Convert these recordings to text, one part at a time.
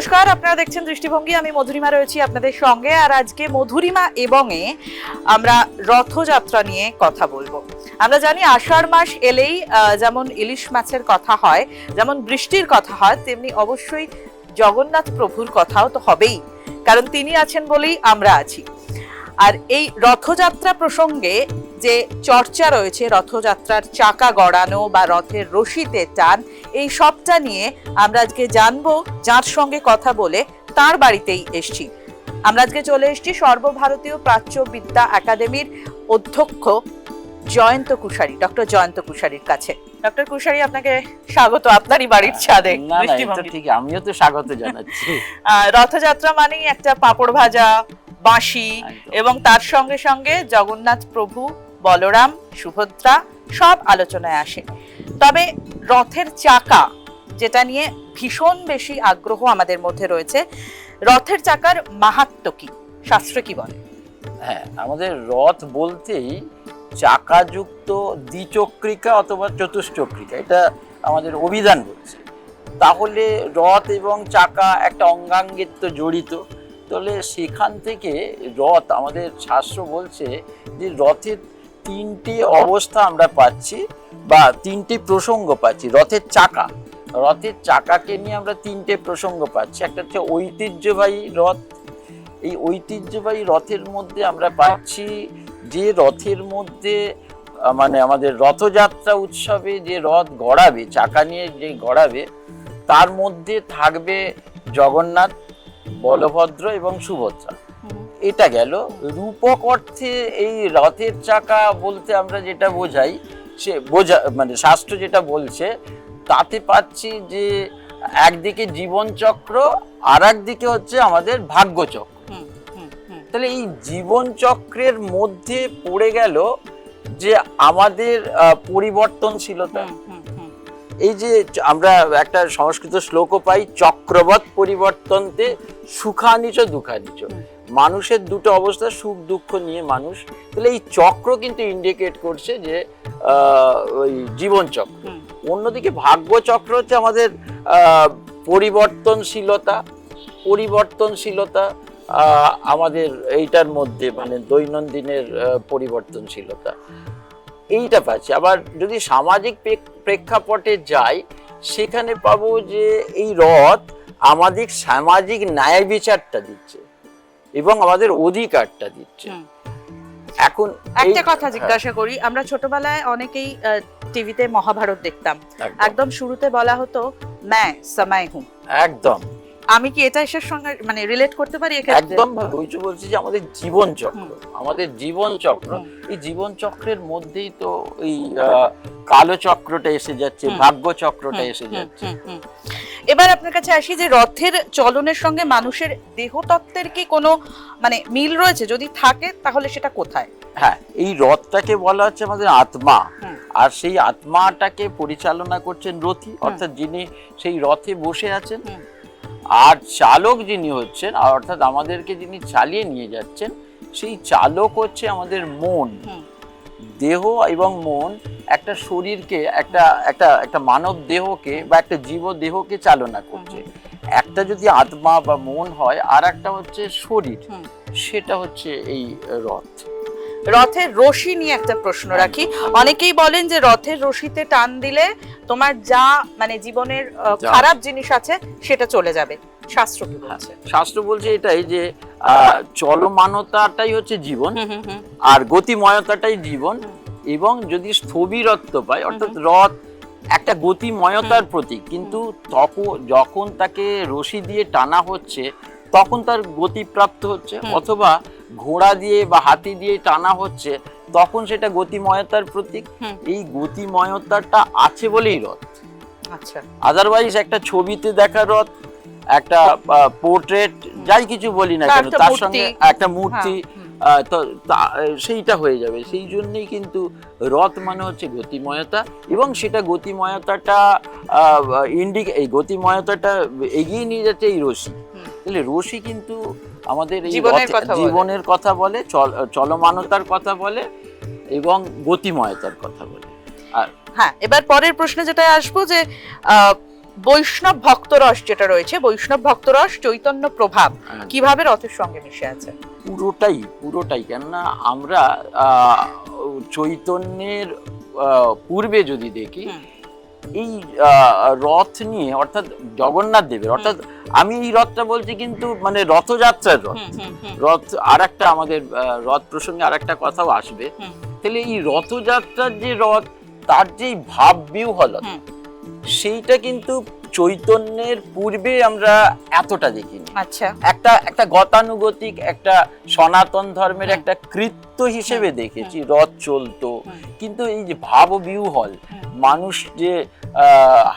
নমস্কার, আপনারা দেখছেন দৃষ্টিভঙ্গি, আমি মধুরিমা রয়েছি আপনাদের সঙ্গে। আর আজকে মধুরিমা এবং এ, আমরা রথযাত্রা নিয়ে কথা বলব। আমরা জানি আষাঢ় মাস এলেই যেমন ইলিশ মাছের কথা হয়, যেমন বৃষ্টির কথা হয়, তেমনি অবশ্যই জগন্নাথ প্রভুর কথাও তো হবেই। কারণ তিনি আছেন বলেই আমরা আছি। আর এই রথযাত্রা প্রসঙ্গে যে চর্চা রয়েছে রথযাত্রার চাকা গড়ানো বা রথের রশিতে টান এই সবটা নিয়ে আমরা আজকে জানব যার সঙ্গে কথা বলে তার বাড়িতেই এসছি। আমরা আজকে চলে এসেছি সর্বভারতীয় প্রাচ্য বিদ্যা একাডেমির অধ্যক্ষ জয়ন্ত কুশারি ডক্টর জয়ন্ত কুশারির কাছে। ডক্টর কুশারি আপনাকে স্বাগত আপনারই বাড়ির ছাদে। ঠিক আমিও তো স্বাগত জানাচ্ছি। আহ, রথযাত্রা মানেই একটা পাঁপড় ভাজা বাঁশি এবং তার সঙ্গে সঙ্গে জগন্নাথ প্রভু বলরাম সুভদ্রা সব আলোচনায় আসে। তবে রথের চাকা যেটা নিয়ে ভীষণ বেশি আগ্রহ আমাদের মধ্যে রয়েছে রথের চাকার মাহাত্ম কি? শাস্ত্রে কি বলে? হ্যাঁ আমাদের রথ বলতেই চাকাযুক্ত দ্বিচক্রিকা অথবা চতুষ্চক্রিকা এটা আমাদের অভিধান বলছে। তাহলে রথ এবং চাকা একটা অঙ্গাঙ্গের তো জড়িত। তাহলে সেখান থেকে রথ, আমাদের শাস্ত্র বলছে যে রথের তিনটি অবস্থা আমরা পাচ্ছি বা তিনটি প্রসঙ্গ পাচ্ছি, রথের চাকা। রথের চাকাকে নিয়ে আমরা তিনটে প্রসঙ্গ পাচ্ছি। একটা হচ্ছে ঐতিহ্যবাহী রথ। এই ঐতিহ্যবাহী রথের মধ্যে আমরা পাচ্ছি যে রথের মধ্যে মানে আমাদের রথযাত্রা উৎসবে যে রথ গড়াবে, চাকা নিয়ে যে গড়াবে, তার মধ্যে থাকবে জগন্নাথ বলভদ্র এবং সুভদ্রা। এটা গেল। রূপক অর্থে এই রথের চাকা বলতে আমরা যেটা বোঝাই সে বোঝা মানে শাস্ত্র যেটা বলছে তাতে পাচ্ছি যে একদিকে জীবনচক্র আর একদিকে হচ্ছে আমাদের ভাগ্যচক্র। তাহলে এই জীবন চক্রের মধ্যে পড়ে গেল যে আমাদের পরিবর্তনশীলতা। এই যে আমরা একটা সংস্কৃত শ্লোকও পাই চক্রবৎ পরিবর্তনতে সুখানিচ দুঃখানিচ। মানুষের দুটো অবস্থা সুখ দুঃখ নিয়ে মানুষ তাহলে এই চক্র কিন্তু ইন্ডিকেট করছে যে ওই জীবন চক্র। অন্যদিকে ভাগ্য চক্র হচ্ছে আমাদের পরিবর্তনশীলতা পরিবর্তনশীলতা আমাদের এইটার মধ্যে মানে দৈনন্দিনের পরিবর্তনশীলতা। এইটা পাচ্ছি। আবার যদি সামাজিক প্রেক্ষাপটে যাই সেখানে পাবো যে এই রথ আমাদের সামাজিক ন্যায় বিচারটা দিচ্ছে এবং আমাদের অধিকারটা দিচ্ছে। এখন একটা কথা হ্যাঁ, জিজ্ঞাসা করি আমরা ছোটবেলায় অনেকেই টিভিতে মহাভারত দেখতাম। একদম, শুরুতে বলা হতো ম্যায় সময় হুম। একদম। আমি কি এটা এসের সঙ্গে মানে রিলেট করতে পারি একদম ওই যে বলছি যে আমাদের জীবন চক্র আমাদের জীবন চক্র এই জীবন চক্রের মধ্যেই তো এই কালো চক্রটা এসে যাচ্ছে ভাগ্য চক্রটা এসে যাচ্ছে। এবার আপনার কাছে আসি যে রথের চলনের সঙ্গে মানুষের দেহতত্ত্বের কি কোনো মানে মিল রয়েছে? যদি থাকে তাহলে সেটা কোথায়? হ্যাঁ এই রথটাকে বলা হচ্ছে আমাদের আত্মা। আর সেই আত্মাটাকে পরিচালনা করছেন রথী অর্থাৎ যিনি সেই রথে বসে আছেন। আর চালক যিনি হচ্ছেন আর অর্থাৎ আমাদেরকে যিনি চালিয়ে নিয়ে যাচ্ছেন সেই চালক হচ্ছে আমাদের মন। দেহ এবং মন একটা শরীরকে একটা একটা একটা মানব দেহকে বা একটা জীব দেহকে চালনা করছে। একটা যদি আত্মা বা মন হয় আর একটা হচ্ছে শরীর। সেটা হচ্ছে এই রথ। রথের রশি নিয়ে একটা প্রশ্ন রাখি। অনেকেই বলেন যে রথের রশিতে টান দিলে তোমার যা মানে জীবনের খারাপ জিনিস আছে সেটা চলে যাবে। শাস্ত্র কি বলছে? শাস্ত্র বলছে এটাই যে আহ, চলমানতাটাই হচ্ছে জীবন আর গতিময়তাটাই জীবন। এবং যদি স্থবিরত্ব পায় অর্থাৎ রথ একটা গতিময়তার প্রতীক কিন্তু তখন যখন তাকে রশি দিয়ে টানা হচ্ছে তখন তার গতিপ্রাপ্ত হচ্ছে অথবা ঘোড়া দিয়ে বা হাতি দিয়ে টানা হচ্ছে তখন সেটা গতিময়তার প্রতীক। এই গতিময়তাটা আছে বলেই রথ। আচ্ছা। আদারওয়াইজ একটা ছবিতে দেখা রথ একটা পোর্ট্রেট যাই কিছু বলি না কেন তার। সঙ্গে একটা মূর্তি হ্যাঁ, সেইটা হয়ে যাবে সেই জন্যই কিন্তু রথ মানে হচ্ছে গতিময়তা এবং সেটা গতিময়তাটা ইন্ডিক এই গতিময়তাটা এগিয়ে নিয়ে যাচ্ছে এই রশি। তাহলে রশি কিন্তু আমাদের এই জীবনের কথা বলে। চলমানতার কথা বলে এবং গতিময়তার কথা বলে আর হ্যাঁ এবার পরের প্রশ্নে যেটা আসব যে আহ, বৈষ্ণব ভক্তরস যেটা রয়েছে বৈষ্ণব ভক্তরস চৈতন্য প্রভাব হ্যাঁ। কীভাবে রথের সঙ্গে মিশে আছে পুরোটাই পুরোটাই। কেননা আমরা চৈতন্যের পূর্বে যদি দেখি এই রথ নিয়ে অর্থাৎ জগন্নাথ দেবের অর্থাৎ আমি এই রথটা বলছি কিন্তু মানে রথযাত্রার রথ। রথ আর একটা আমাদের রথ প্রসঙ্গে আর একটা কথাও আসবে। তাহলে এই রথযাত্রার যে রথ তার যে ভাব বিহ্বলতা সেইটা কিন্তু চৈতন্যের পূর্বে আমরা এতটা দেখিনি। আচ্ছা। একটা একটা গতানুগতিক একটা সনাতন ধর্মের একটা কৃত্য হিসেবে দেখেছি রথ চলতো। কিন্তু এই যে ভাব বিহ্বল মানুষ যে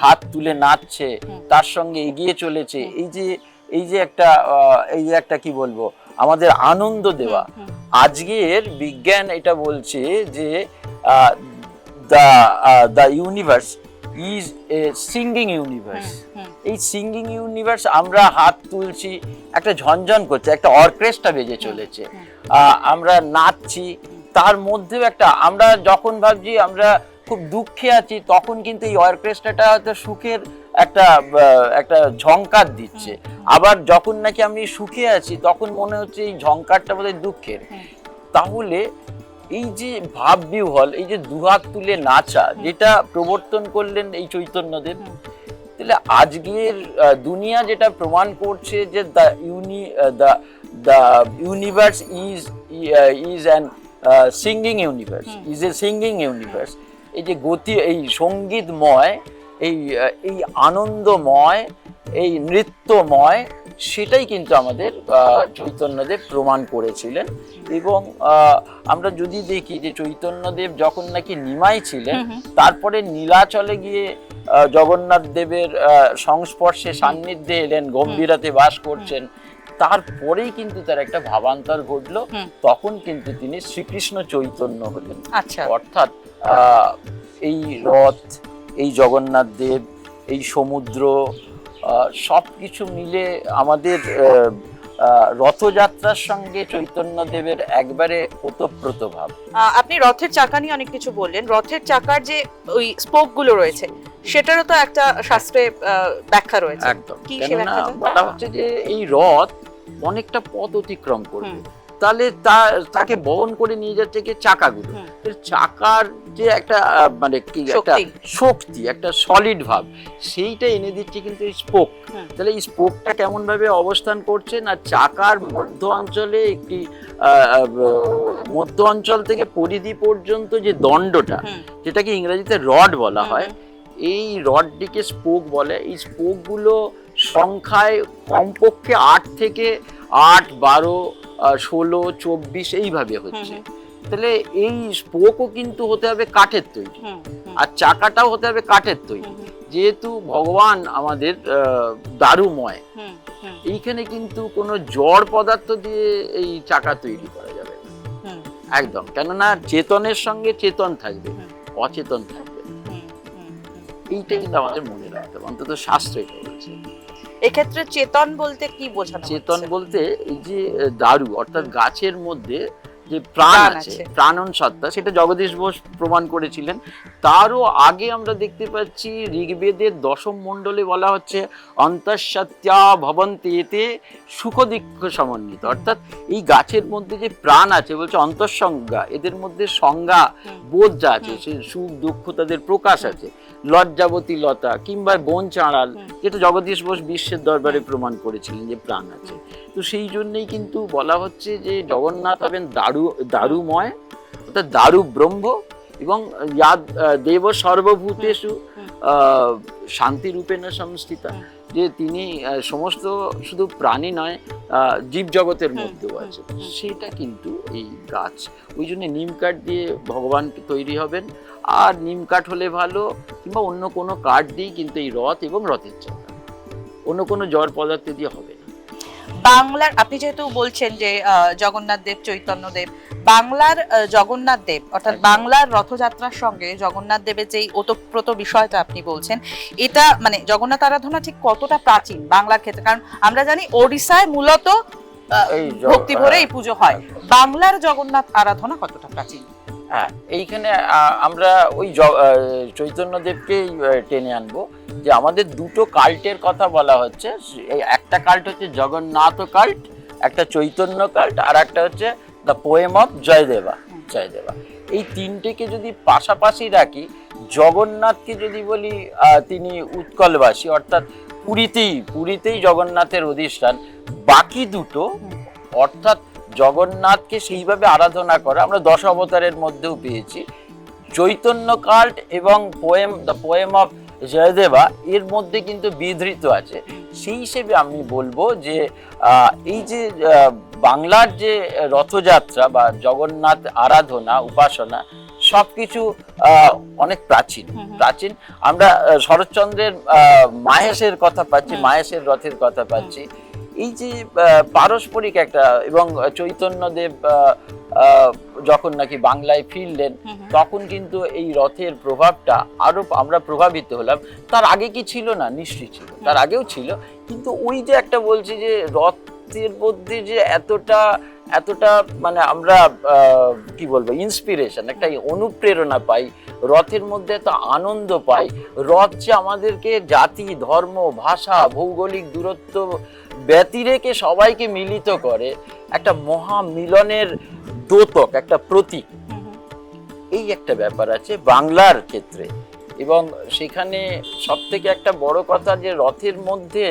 হাত তুলে নাচছে তার সঙ্গে এগিয়ে চলেছে এই যে এই যে একটা এই যে একটা কি বলব আমাদের আনন্দ দেওয়া। আজকের বিজ্ঞান এটা বলছে যে the the universe is a singing universe এই সিঙ্গিং ইউনিভার্স আমরা হাত তুলছি একটা ঝনঝন করছে একটা অর্কেস্ট্রা বেজে চলেছে। আমরা নাচছি তার মধ্যেও একটা আমরা যখন ভাবছি আমরা খুব দুঃখে আছি তখন কিন্তু এই অর্কেস্ট্রাটা হয়তো সুখের একটা একটা ঝংকার দিচ্ছে। আবার যখন নাকি আমি সুখে আছি তখন মনে হচ্ছে এই ঝংকারটা বোধহয় দুঃখের। তাহলে এই যে ভাব বিহ্বল এই যে দুহাত তুলে নাচা যেটা প্রবর্তন করলেন এই চৈতন্যদেব তাহলে আজকের দুনিয়া যেটা প্রমাণ করছে যে the uni the the universe is is an singing universe is a singing universe এই যে গতি এই সঙ্গীতময় এই এই আনন্দময় এই নৃত্যময় সেটাই কিন্তু আমাদের চৈতন্যদেব প্রমাণ করেছিলেন। এবং আমরা যদি দেখি যে চৈতন্যদেব যখন নাকি নিমাই ছিলেন। তারপরে নীলাচলে গিয়ে জগন্নাথ দেবের সংস্পর্শে সান্নিধ্যে এলেন গম্ভীরাতে বাস করছেন তারপরেই কিন্তু তার একটা ভাবান্তর ঘটলো। তখন কিন্তু তিনি শ্রীকৃষ্ণ চৈতন্য হলেন। আচ্ছা। অর্থাৎ আহ, এই রথ এই জগন্নাথ দেব এই সমুদ্র সব কিছু মিলে আমাদের রথযাত্রার সঙ্গে চৈতন্য দেবের একবারে ওতপ্রোত ভাব। আপনি রথের চাকা নিয়ে অনেক কিছু বললেন। রথের চাকার যে ওই স্পোকগুলো রয়েছে সেটারও তো একটা শাস্ত্রে ব্যাখ্যা রয়েছে। একদম। কি সে ব্যাখ্যা বলা হচ্ছে যে এই রথ অনেকটা পথ অতিক্রম করবে। তাহলে তা তাকে বহন করে নিয়ে যাচ্ছে কি চাকাগুলো। চাকার যে একটা মানে কি একটা শক্তি। একটা সলিড ভাব সেইটা এনে দিচ্ছে কিন্তু এই স্পোক তাহলে এই স্পোকটা কেমন ভাবে অবস্থান করছে না চাকার মধ্য অঞ্চলে একটি মধ্য অঞ্চল থেকে পরিধি পর্যন্ত যে দণ্ডটা যেটাকে ইংরেজিতে রড বলা হয় এই রডটিকে স্পোক বলে। এই স্পোকগুলো সংখ্যায় কমপক্ষে আট থেকে আট বারো ষোলো চব্বিশ এইভাবে হচ্ছে। তাহলে এই স্পোকও কিন্তু হতে হবে কাঠের তৈরি। আর চাকাটাও হতে হবে কাঠের তৈরি। যেহেতু ভগবান আমাদের দারুময় এইখানে কিন্তু কোনো জড় পদার্থ দিয়ে এই চাকা তৈরি করা যাবে একদম। কেননা চেতনের সঙ্গে চেতন থাকবে অচেতন থাকবে। এইটা কিন্তু আমাদের মনে রাখতে হবে। অন্তত শাস্ত্র বলছে। এক্ষেত্রে চেতন বলতে কি বোঝানো চেতন বলতে এই যে দারু অর্থাৎ গাছের মধ্যে যে প্রাণ আছে। প্রাণন সত্তা সেটা জগদীশ বোস প্রমাণ করেছিলেন। তারও আগে আমরা দেখতে পাচ্ছি ঋগ্বেদের দশম মণ্ডলে বলা হচ্ছে অন্তঃসত্যা ভবন্তি এতে সুখদিক্ষ সমন্বিত। অর্থাৎ এই গাছের মধ্যে যে প্রাণ আছে বলছে অন্তঃসংজ্ঞা এদের মধ্যে সংজ্ঞা বোধ যা আছে সে সুখ দুঃখ তাদের প্রকাশ আছে। লজ্জাবতী লতা কিংবা বন চাঁড়াল। যেটা জগদীশ বোস বিশ্বের দরবারে প্রমাণ করেছিলেন যে প্রাণ আছে। তো সেই জন্যই কিন্তু বলা হচ্ছে যে জগন্নাথ হবেন দারু দারুময় অর্থাৎ দারু ব্রহ্ম এবং ইয়াদ দেব সর্বভূতেষু শান্তিরূপেণ সংস্থিতা। যে তিনি সমস্ত শুধু প্রাণী নয় আহ, জীব জগতের মধ্যেও আছে। সেটা কিন্তু এই গাছ। ওই জন্য নিম কাঠ দিয়ে ভগবান তৈরি হবেন। আর নিম কাঠ হলে ভালো কিংবা অন্য কোনো কাঠ দিয়েই কিন্তু এই রথ এবং রথের চাকা অন্য কোনো জড় পদার্থ দিয়ে হবে বাংলার আপনি যেহেতু বলছেন যে আহ, জগন্নাথ দেব চৈতন্য দেব বাংলার জগন্নাথ দেব অর্থাৎ বাংলার রথযাত্রার সঙ্গে জগন্নাথ দেবের যেই ওতপ্রোত বিষয়টা আপনি বলছেন এটা মানে জগন্নাথ আরাধনা ঠিক কতটা প্রাচীন বাংলার ক্ষেত্রে? কারণ আমরা জানি ওড়িশায় মূলত ভক্তি ভরে এই হ্যাঁ, পুজো হয়। বাংলার জগন্নাথ আরাধনা কতটা প্রাচীন? হ্যাঁ এইখানে আমরা ওই চৈতন্যদেবকেই টেনে আনব যে আমাদের দুটো কাল্টের কথা বলা হচ্ছে। একটা কাল্ট হচ্ছে জগন্নাথ কাল্ট, একটা চৈতন্য কাল্ট, আর একটা হচ্ছে the poem of Jayadeva Jayadeva. এই তিনটেকে যদি পাশাপাশি রাখি, জগন্নাথকে যদি বলি তিনি উৎকলবাসী, অর্থাৎ পুরীতেই পুরীতেই জগন্নাথের অধিষ্ঠান, বাকি দুটো, অর্থাৎ জগন্নাথকে সেইভাবে আরাধনা করা আমরা দশ অবতারের মধ্যেও পেয়েছি। চৈতন্য কাল্ট এবং poem the poem of Jayadeva এর মধ্যে কিন্তু বিধৃত আছে। সেই হিসেবে আমি বলব যে আহ, এই যে বাংলার যে রথযাত্রা বা জগন্নাথ আরাধনা উপাসনা সবকিছু আহ, অনেক প্রাচীন। প্রাচীন আমরা শরৎচন্দ্রের আহ, মাহেশের কথা পাচ্ছি মাহেশের রথের কথা পাচ্ছি। এই যে পারস্পরিক একটা এবং চৈতন্যদেব যখন নাকি বাংলায় ফিরলেন তখন কিন্তু এই রথের প্রভাবটা আরও আমরা প্রভাবিত হলাম। তার আগে কি ছিল না? নিশ্চয়ই ছিল। তার আগেও ছিল। কিন্তু ওই যে একটা বলছি যে রথের মধ্যে যে এতটা এতটা মানে আমরা কি বলব ইন্সপিরেশন একটা অনুপ্রেরণা পাই, রথের মধ্যে এত আনন্দ পাই। রথ যে আমাদেরকে জাতি, ধর্ম, ভাষা, ভৌগোলিক দূরত্ব ব্যতিরেকে সবাইকে মিলিত করে, একটা মহা মিলনের দ্যোতক একটা প্রতীক। এই একটা ব্যাপার আছে বাংলার ক্ষেত্রে। এবং সেখানে সব থেকে একটা বড় কথা যে রথের মধ্যে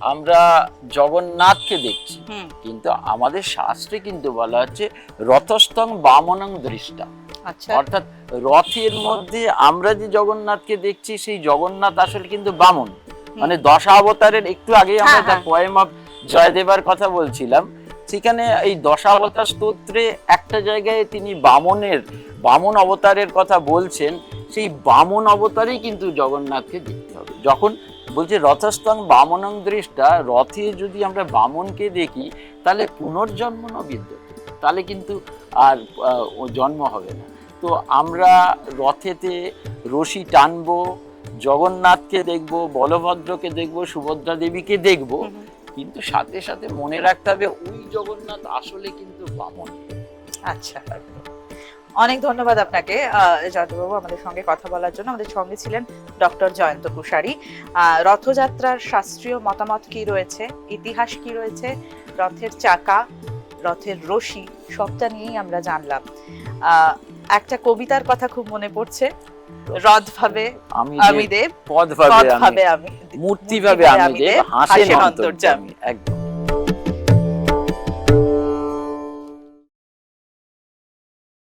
আমরা জগন্নাথকে দেখছি কিন্তু আমাদের শাস্ত্রে কিন্তু বলা হচ্ছে রথস্থং বামনং দৃষ্টা। আচ্ছা। অর্থাৎ রথের মধ্যে আমরা যে জগন্নাথকে দেখছি সেই জগন্নাথ আসলে কিন্তু বামন। মানে দশাবতারের একটু আগে আমরা হ্যাঁ, হ্যাঁ। পয়েম অফ জয়দেবার কথা বলছিলাম। সেখানে এই দশাবতার স্তোত্রে একটা জায়গায় তিনি বামনের বামন অবতারের কথা বলছেন সেই বামন অবতারেই কিন্তু জগন্নাথকে দেখতে হবে। যখন বলছে রথস্থং বামনং দৃষ্টা রথে যদি আমরা বামনকে দেখি তাহলে পুনর্জন্ম ন বিদ্যতে তাহলে কিন্তু আর জন্ম হবে না। তো আমরা রথেতে রশি টানবো জগন্নাথকে দেখব বলভদ্রকে দেখব সুভদ্রা দেবীকে দেখব। কিন্তু সাথে সাথে মনে রাখতে হবে ওই জগন্নাথ আসলে কিন্তু বামন। আচ্ছা। অনেক ধন্যবাদ আপনাকে জয়ন্তবাবু আমাদের সঙ্গে কথা বলার জন্য। আমাদের সঙ্গে ছিলেন ডক্টর জয়ন্ত কুশারী রথযাত্রার শাস্ত্রীয় মতামত কি রয়েছে? ইতিহাস কি রয়েছে? রথের চাকা রথের রশি সবটা নিয়েই আমরা জানলাম। আহ, একটা কবিতার কথা খুব মনে পড়ছে। রথ ভাবে আমি দেব পদ ভাবে আমি মূর্তি ভাবে আমি দেব হাসেন অন্তর্যামী। একদম।